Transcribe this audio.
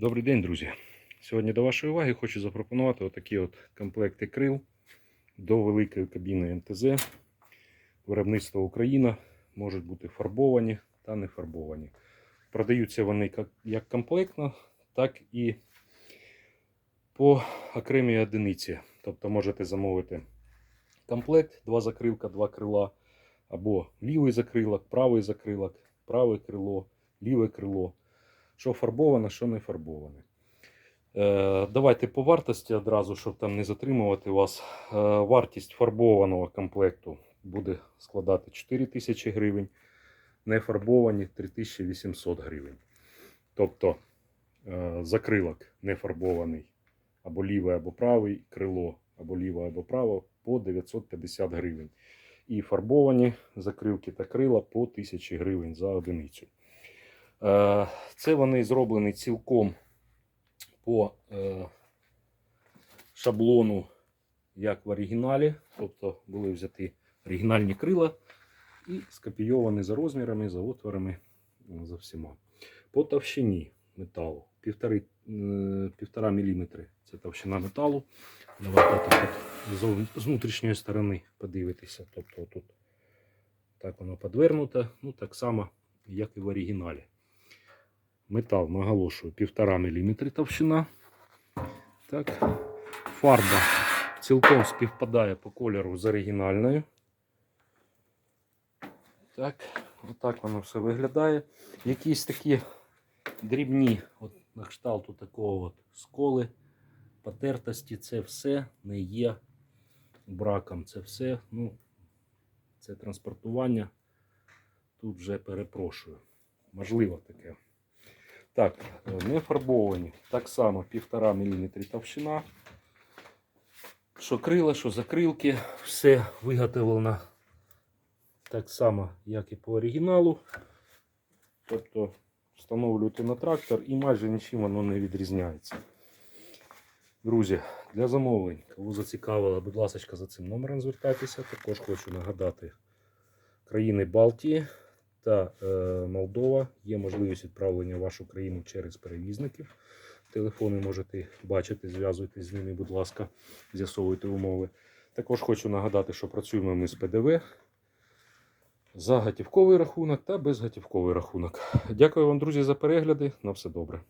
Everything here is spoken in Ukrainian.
Добрий день, друзі. Сьогодні до вашої уваги хочу запропонувати отакі от комплекти крил до великої кабіни МТЗ. Виробництво Україна можуть бути фарбовані та не фарбовані. Продаються вони як комплектно, так і по окремій одиниці. Тобто можете замовити комплект, два закрилка, два крила, або лівий закрилок, правий закрилок, праве крило, ліве крило що фарбоване, що не фарбоване. Е, давайте по вартості одразу, щоб там не затримувати вас. Е, вартість фарбованого комплекту буде складати 4 тисячі гривень, не фарбовані 3800 гривень. Тобто е, закрилок не фарбований або ліве, або правий, крило або ліве, або право по 950 гривень. І фарбовані закрилки та крила по 1000 гривень за одиницю. Е, Це вони зроблені цілком по е, шаблону, як в оригіналі. Тобто були взяті оригінальні крила і скопійовані за розмірами, за отворами, е, за всіма. По товщині металу півтори, е, півтора міліметри це товщина металу. Давайте так от з внутрішньої сторони подивитися. Тобто тут так воно подвернуто, ну так само, як і в оригіналі. Метал, наголошую, 1,5 мм товщина. Так. Фарба цілком співпадає по кольору з оригінальною. Так, отак воно все виглядає. Якісь такі дрібні, от на кшталту такого от сколи, потертості, це все не є браком. Це все, ну, це транспортування. Тут вже перепрошую. Можливо таке. Так, не фарбовані. Так само 1,5 мм товщина. Що крила, що закрилки. Все виготовлено так само, як і по оригіналу. Тобто встановлюєте на трактор і майже нічим воно не відрізняється. Друзі, для замовлень, кого зацікавило, будь ласка, за цим номером звертайтеся. Також хочу нагадати країни Балтії та е, Молдова є можливість відправлення в вашу країну через перевізників. Телефони можете бачити, зв'язуйтесь з ними, будь ласка, з'ясовуйте умови. Також хочу нагадати, що працюємо ми з ПДВ за готівковий рахунок та безготівковий рахунок. Дякую вам, друзі, за перегляди. На все добре.